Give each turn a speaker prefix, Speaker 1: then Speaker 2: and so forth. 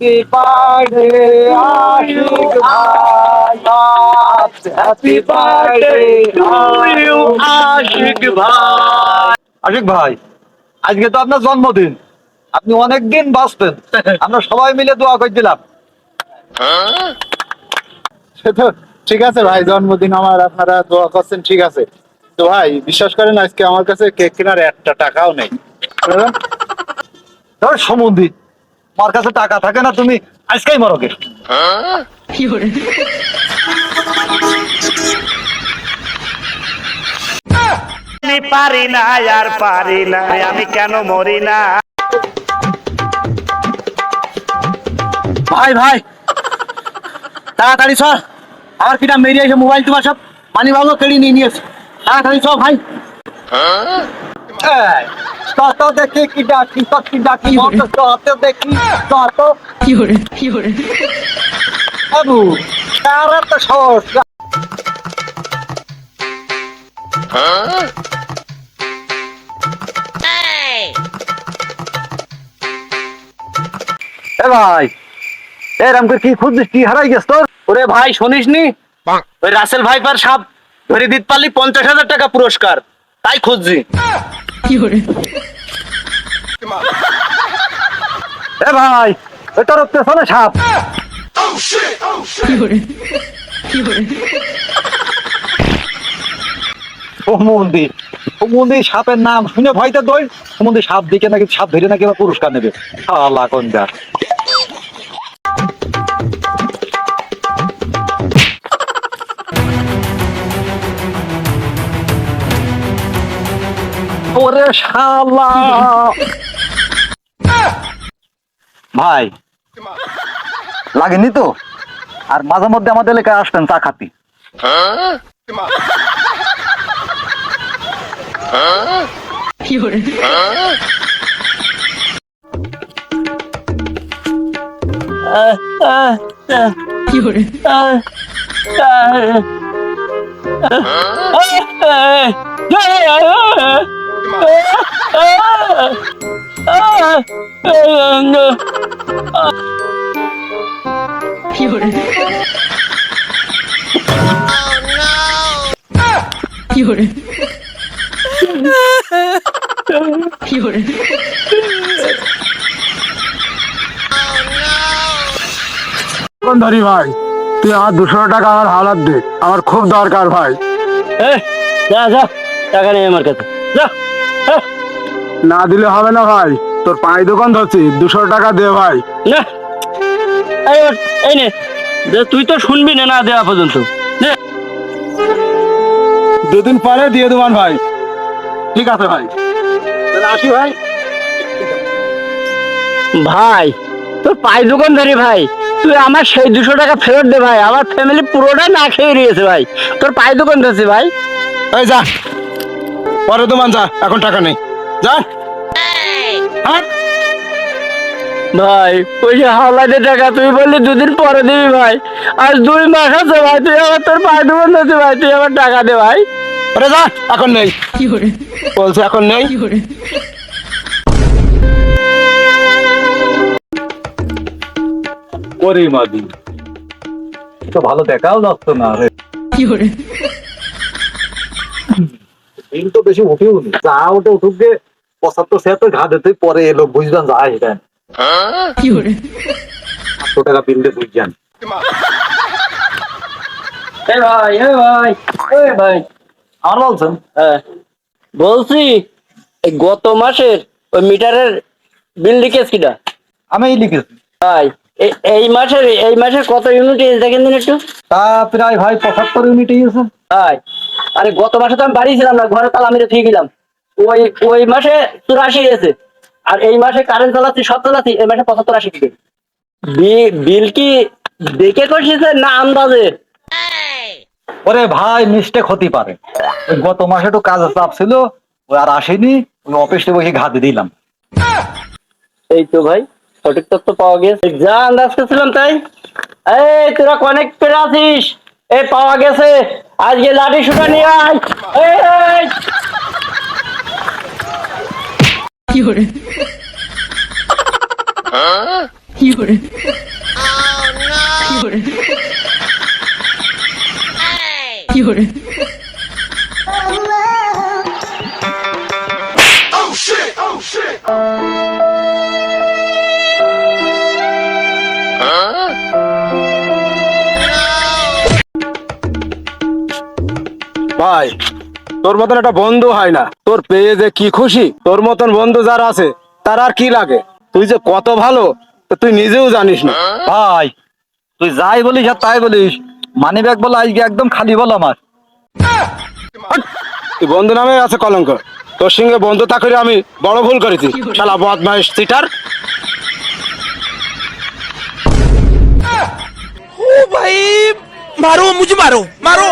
Speaker 1: আশিক ভাই happy birthday to you Ashiq ভাই আশিক ভাই আজকে তো আপনার জন্মদিন। আপনি অনেক দিন বাঁচবেন আমরা সবাই মিলে দোয়া করে দিলাম।
Speaker 2: সে তো ঠিক আছে ভাই জন্মদিন আমার আপনারা দোয়া করছেন ঠিক আছে। তো ভাই বিশ্বাস করেন আজকে আমার কাছে কেক কেনার একটা টাকাও নেই।
Speaker 1: সমন্ধি আমার কাছে টাকা থাকে না তুমি আজকেই মরকে
Speaker 3: আমি পারি না আর পারি না আমি কেন মরি না?
Speaker 4: ভাই ভাই তাড়াতাড়ি সর। আমার কিটা মেরিয়ে এসে মোবাইল তোমার সব পানি বাবু কেড়ে নিয়ে নিয়েছে। তাড়াতাড়ি সর ভাই।
Speaker 1: এই, তত দেখি কি ডাকি তত কি ডাকি তত দেখি তত বাবু তার তো সাহস। এ ভাই এরম করে কি খুঁজছিস? কি হারাই গেছ তোর?
Speaker 4: ওরে ভাই শুনিস নি ওই রাসেল ভাইপার সাপ ধরে দিতে পারলি পঞ্চাশ হাজার টাকা পুরস্কার তাই খুঁজছি।
Speaker 1: এ ভাই পেছনে সাপ। সমুন্দি সমুন্দি সাপের নাম শুনে ভয়তে দই। মন্দির সাপ দেখে নাকি সাপ ধরে নাকি পুরস্কার নেবে। আল্লাহ কোন ওরে শালা ভাই লাগেনি তো আর মাঝে মধ্যে আমাদের এলাকায় আসবেন চা খাতি
Speaker 2: ধরি ভাই, তুই আমার দুশো টাকা আমার হালাত দে, আমার খুব দরকার ভাই।
Speaker 4: যা টাকা নেই আমার কাছে। যা।
Speaker 2: না দিলে হবে না ভাই। তোর পাঁচ দোকান ধরছি দুশো টাকা দে ভাই।
Speaker 4: না। এই ওঠ, এই নে। দে, তুই তো শুনবি না না দেওয়া পর্যন্ত। নে।
Speaker 2: দুদিন পরে দিয়ে দেবান ভাই। ঠিক আছে ভাই।
Speaker 4: তাহলে আসি ভাই। ভাই তোর পাই দোকানদারি ভাই। তুই আমার সেই দুশো টাকা ফেরত দে ভাই। আমার ফ্যামিলি পুরোটাই না খেয়ে রয়েছে ভাই। তোর পাই দোকান ধরছে ভাই।
Speaker 2: ওই যা। পরে দোকান যা এখন টাকা নেই। যা
Speaker 4: ভাই ওই যে হাওলাতে টাকা তুই বললি দুদিন পরে দিবি ভাই। আজ দুই মাস আছে ভাই তুই আমার তোর পাই দোকান ধরছে ভাই তুই আমার টাকা দে ভাই।
Speaker 2: ওরে যা এখন নেই। বলছে এখন নেই।
Speaker 1: করি? মাদি তো ভালো দেখাও যাচ্ছে না রে। দিন তো বেশি উঠেও নি। যা ওটা উঠুক গে পঁচাত্তর ছিয়াত্তর ঘা দিতে পরে এলো বুঝবেন যায় এটা পাঁচশো টাকা বিল দিয়ে বুঝছেন।
Speaker 4: এ ভাই ভাই ভাই।
Speaker 1: আমার বলছেন?
Speaker 4: হ্যাঁ। বলছি এই গত মাসের ওই মিটারের বিল লিখেছ কিটা?
Speaker 1: আমি লিখেছি
Speaker 4: ভাই এই- এই মাসের এই মাসের কত ইউনিট দেখেন দিন একটু।
Speaker 1: তা প্রায় ভাই পঁচাত্তর ইউনিট
Speaker 4: ভাই আরে গত মাসে তো আমি বাড়ি ছিলাম না ঘরে তালা মেরে থেকে গেলাম ওই ওই মাসে চুরাশি এসে আর এই মাসে কারেন্ট চালাচ্ছি সব চালাচ্ছি এই মাসে পঁচাত্তর আশি দিকে বিল কি দেখে করছিস না আন্দাজে?
Speaker 1: ওরে ভাই মিস্টেক হতে পারে। গত মাসে একটু কাজের চাপ ছিল ওই আর আসেনি ওই অফিসে বসে ঘা দিয়ে দিলাম।
Speaker 4: এই তো ভাই সঠিক তথ্য পাওয়া গেছে। যা আন্দাজ করছিলাম তাই। এই তোরা কনেক্ট করে আছিস? এই পাওয়া গেছে। আজকে লাঠি সুটা নিয়ে আয়। 有人，
Speaker 5: 有人，有人，有人。
Speaker 2: Oh shit! Oh shit! Huh? No! Bye. তোর মতন একটা বন্ধু হয় না। তোর পেয়ে যে কি খুশি তোর মতন বন্ধু যার আছে তার আর কি লাগে? তুই যে কত ভালো তুই নিজেও জানিস না। ভাই তুই যাই বলিস আর তাই বলিস মানি ব্যাগ বলে আজকে একদম খালি বল আমার। তুই বন্ধু নামে আছে কলঙ্ক। তোর সঙ্গে বন্ধুতা করে আমি বড় ভুল করেছি। শালা বদমাইশ সিটার
Speaker 6: ও ভাই মারো মুঝে মারো মারো